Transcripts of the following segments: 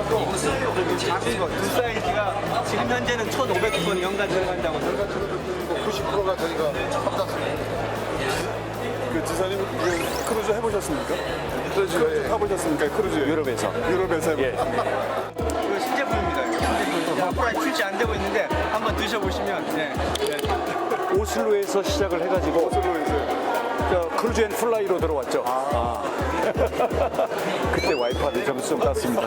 작은 거, 두 사이즈가 지금 현재는 1,500톤 연간 들어간다고 90%가 저희가 탐났습니다. 그 지사님 그 크루즈 해보셨습니까? 크루즈, 예. 타보셨습니까? 크루즈 유럽에서. 유럽에서 예. 이거 신제품입니다. 이거 신제품. 앞으로 출시 안 되고 있는데 한번 드셔보시면 네. 네. 오슬로에서 시작을 해가지고 오슬로에서 저 크루즈 앤 플라이로 들어왔죠. 아. 그때 와이프한테 점수 좀 땄습니다.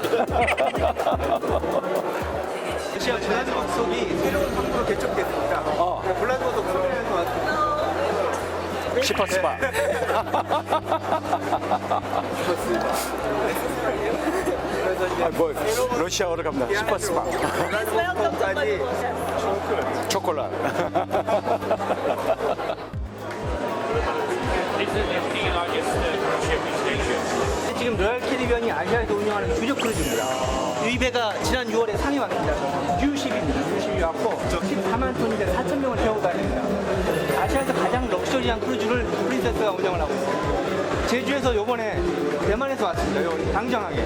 러시아 블라디보스톡이 새로운 항구로 개척됐습니다. 어. 네, 소련에서 왔습니다. 시파스파. 그래서 이제 아, 뭐 러시아어로 갑니다. 시파스파. 블라디보스톡까지 초콜릿. 지금 로얄 캐리비안이 아시아에서 운영하는 주력 크루즈입니다. 이 배가 지난 6월에 상해 왔습니다. U10입니다. U10이 왔고 14만 톤인데 4천 명을 태우고 다닙니다. 아시아에서 가장 럭셔리한 크루즈를 프린세스가 운영을 하고 있습니다. 제주에서 요번에 대만에서 왔습니다. 요 당정하게.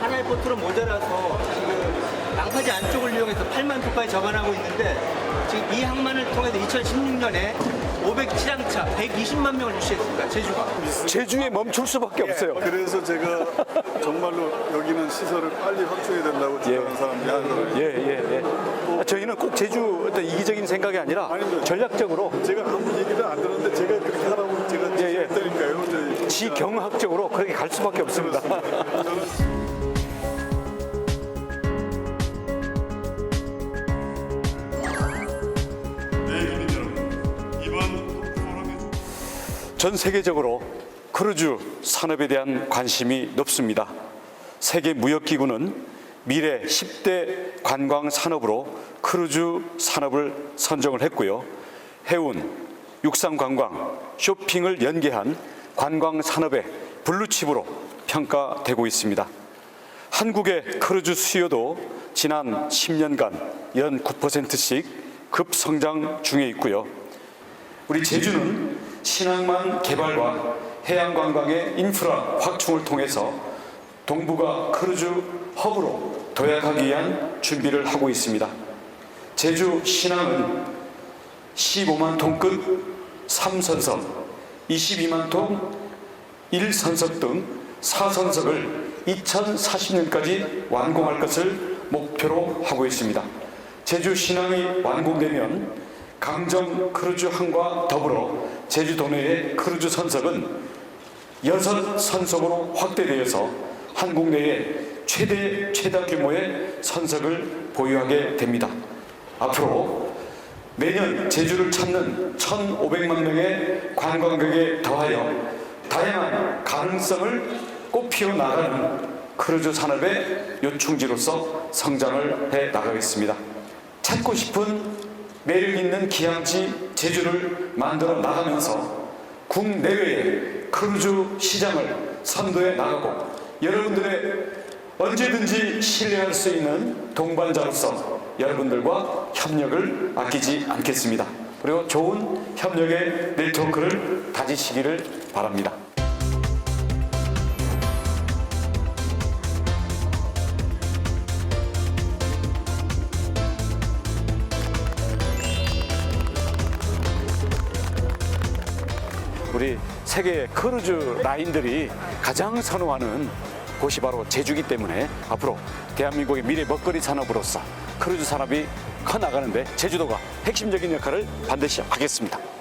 하나의 보트로 모자라서 지금 낭파지 안쪽을 이용해서 8만 톤까지 접안하고 있는데 지금 이 항만을 통해서 2016년에 507항차 120만 명을 유치했습니다. 제주가. 제주에 멈출 수밖에 없어요. 그래서 제가 정말로 여기는 시설을 빨리 확충해야 된다고 주장하는 사람들이 하더라고요. 예, 예, 예. 아, 저희는 꼭 제주 어떤 이기적인 생각이 아니라 아닙니다. 전략적으로 제가 아무 얘기를 안 들었는데 제가 그렇게 하라고 제가 예, 예. 했다니까요. 저희 지경학적으로 그렇게 갈 수밖에 없습니다. 저는 전 세계적으로 크루즈 산업에 대한 관심이 높습니다. 세계 무역기구는 미래 10대 관광 산업으로 크루즈 산업을 선정을 했고요. 해운, 육상 관광, 쇼핑을 연계한 관광 산업의 블루칩으로 평가되고 있습니다. 한국의 크루즈 수요도 지난 10년간 연 9%씩 급성장 중에 있고요. 우리 제주는 신항만 개발과 해양 관광의 인프라 확충을 통해서 동북아 크루즈 허브로 도약하기 위한 준비를 하고 있습니다. 제주 신항은 15만 톤급 3선석, 22만 톤 1선석 등 4선석을 2040년까지 완공할 것을 목표로 하고 있습니다. 제주 신항이 완공되면 강정 크루즈 항과 더불어 제주도 내의 크루즈 선석은 여섯 선석으로 확대되어서 한국 내에 최대 최다 규모의 선석을 보유하게 됩니다. 앞으로 매년 제주를 찾는 1,500만 명의 관광객에 더하여 다양한 가능성을 꽃피워 나가는 크루즈 산업의 요충지로서 성장을 해 나가겠습니다. 찾고 싶은 매력 있는 기항지 제주를 만들어 나가면서 국내외의 크루즈 시장을 선도해 나가고 여러분들의 언제든지 신뢰할 수 있는 동반자로서 여러분들과 협력을 아끼지 않겠습니다. 그리고 좋은 협력의 네트워크를 다지시기를 바랍니다. 세계 크루즈 라인들이 가장 선호하는 곳이 바로 제주기 때문에 앞으로 대한민국의 미래 먹거리 산업으로서 크루즈 산업이 커 나가는데 제주도가 핵심적인 역할을 반드시 하겠습니다.